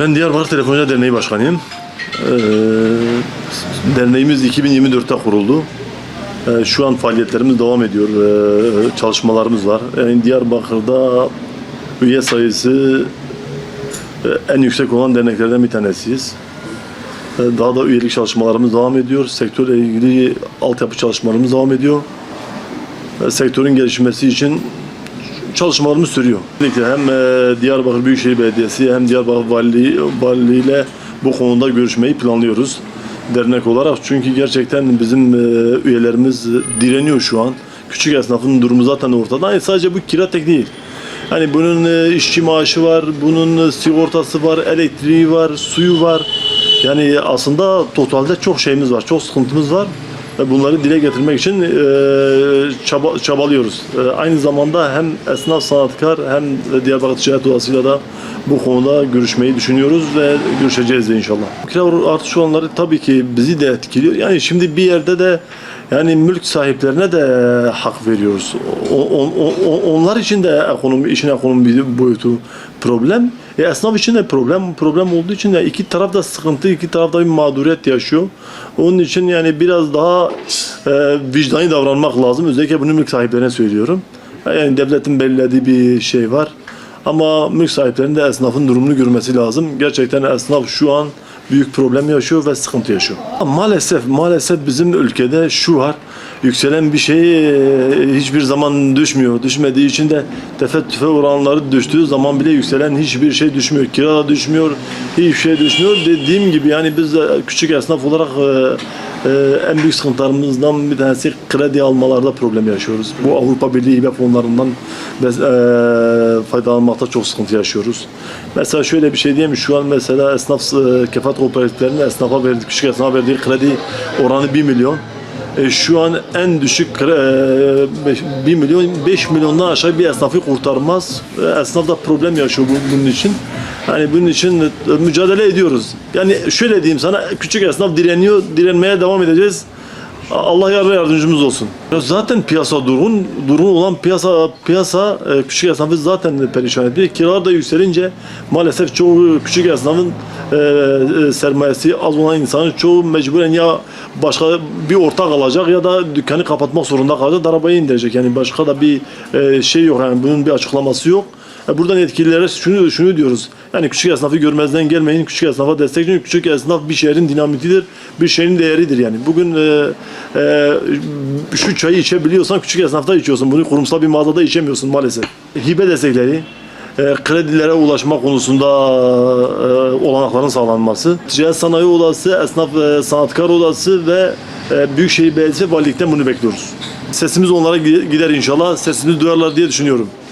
Ben Diyarbakır Telefoncular Derneği Başkanıyım. Ee, derneğimiz 2024'te kuruldu. Ee, şu an faaliyetlerimiz devam ediyor. Ee, çalışmalarımız var. Yani Diyarbakır'da üye sayısı e, en yüksek olan derneklerden bir tanesiyiz. Ee, daha da üyelik çalışmalarımız devam ediyor. Sektörle ilgili altyapı çalışmalarımız devam ediyor. Ee, sektörün gelişmesi için çalışmalarımız sürüyor. Hem e, Diyarbakır Büyükşehir Belediyesi hem Diyarbakır Valiliği, Valiliği ile bu konuda görüşmeyi planlıyoruz dernek olarak. Çünkü gerçekten bizim e, üyelerimiz direniyor şu an. Küçük esnafın durumu zaten ortada. Yani sadece bu kira tek değil. Hani bunun e, işçi maaşı var, bunun sigortası var, elektriği var, suyu var. Yani aslında totalde çok şeyimiz var, çok sıkıntımız var. Ve bunları dile getirmek için e, çaba, çabalıyoruz. E, aynı zamanda hem esnaf sanatkar hem Diyarbakır Ticaret Odası'yla da bu konuda görüşmeyi düşünüyoruz ve görüşeceğiz de inşallah. Kira artış oranları tabii ki bizi de etkiliyor. Yani şimdi bir yerde de yani mülk sahiplerine de hak veriyoruz. O, o- o- onlar için de ekonomi, işin ekonomi boyutu problem. E, esnaf için de problem. Problem olduğu için de iki taraf da sıkıntı, iki taraf da bir mağduriyet yaşıyor. Onun için yani biraz daha e, vicdani davranmak lazım. Özellikle bunu mülk sahiplerine söylüyorum. Yani devletin belirlediği bir şey var. Ama mülk sahiplerinin de esnafın durumunu görmesi lazım. Gerçekten esnaf şu an büyük problem yaşıyor ve sıkıntı yaşıyor. Maalesef maalesef bizim ülkede şu var. Yükselen bir şey e, hiçbir zaman düşmüyor. Düşmediği için de tefe tüfe oranları düştüğü zaman bile yükselen hiçbir şey düşmüyor. Kira da düşmüyor. Hiçbir şey düşmüyor. Dediğim gibi yani biz de küçük esnaf olarak e, e, en büyük sıkıntılarımızdan bir tanesi kredi almalarda problem yaşıyoruz. Bu Avrupa Birliği hibe fonlarından faydalanmakta çok sıkıntı yaşıyoruz. Mesela şöyle bir şey diyeyim? Şu an mesela esnaf e, kefat kooperatiflerinin esnafa verdiği, küçük esnafa verdiği kredi oranı 1 milyon. E, şu an en düşük e, beş- 1 milyon 5 milyondan aşağı bir esnafı kurtarmaz. E, Esnaf da problem yaşıyor bu- bunun için. Hani bunun için e, mücadele ediyoruz. Yani şöyle diyeyim sana küçük esnaf direniyor, direnmeye devam edeceğiz. Allah yar ve yardımcımız olsun. Ya zaten piyasa durgun, durgun olan piyasa piyasa e, küçük esnafı zaten perişan ediyor. Kiralar da yükselince maalesef çoğu küçük esnafın e, e, sermayesi az olan insanın çoğu mecburen ya başka bir ortak alacak ya da dükkanı kapatmak zorunda kalacak, arabayı indirecek. Yani başka da bir e, şey yok yani bunun bir açıklaması yok. Buradan yetkililere şunu şunu diyoruz. Yani küçük esnafı görmezden gelmeyin. Küçük esnafa destek çünkü küçük esnaf bir şehrin dinamitidir. Bir şehrin değeridir yani. Bugün e, e, şu çayı içebiliyorsan küçük esnafta içiyorsun. Bunu kurumsal bir mağazada içemiyorsun maalesef. Hibe destekleri, e, kredilere ulaşma konusunda e, olanakların sağlanması. Ticaret Sanayi Odası, Esnaf e, Sanatkar Odası ve e, Büyükşehir Belediyesi Valilikten bunu bekliyoruz. Sesimiz onlara gider inşallah. Sesimizi duyarlar diye düşünüyorum.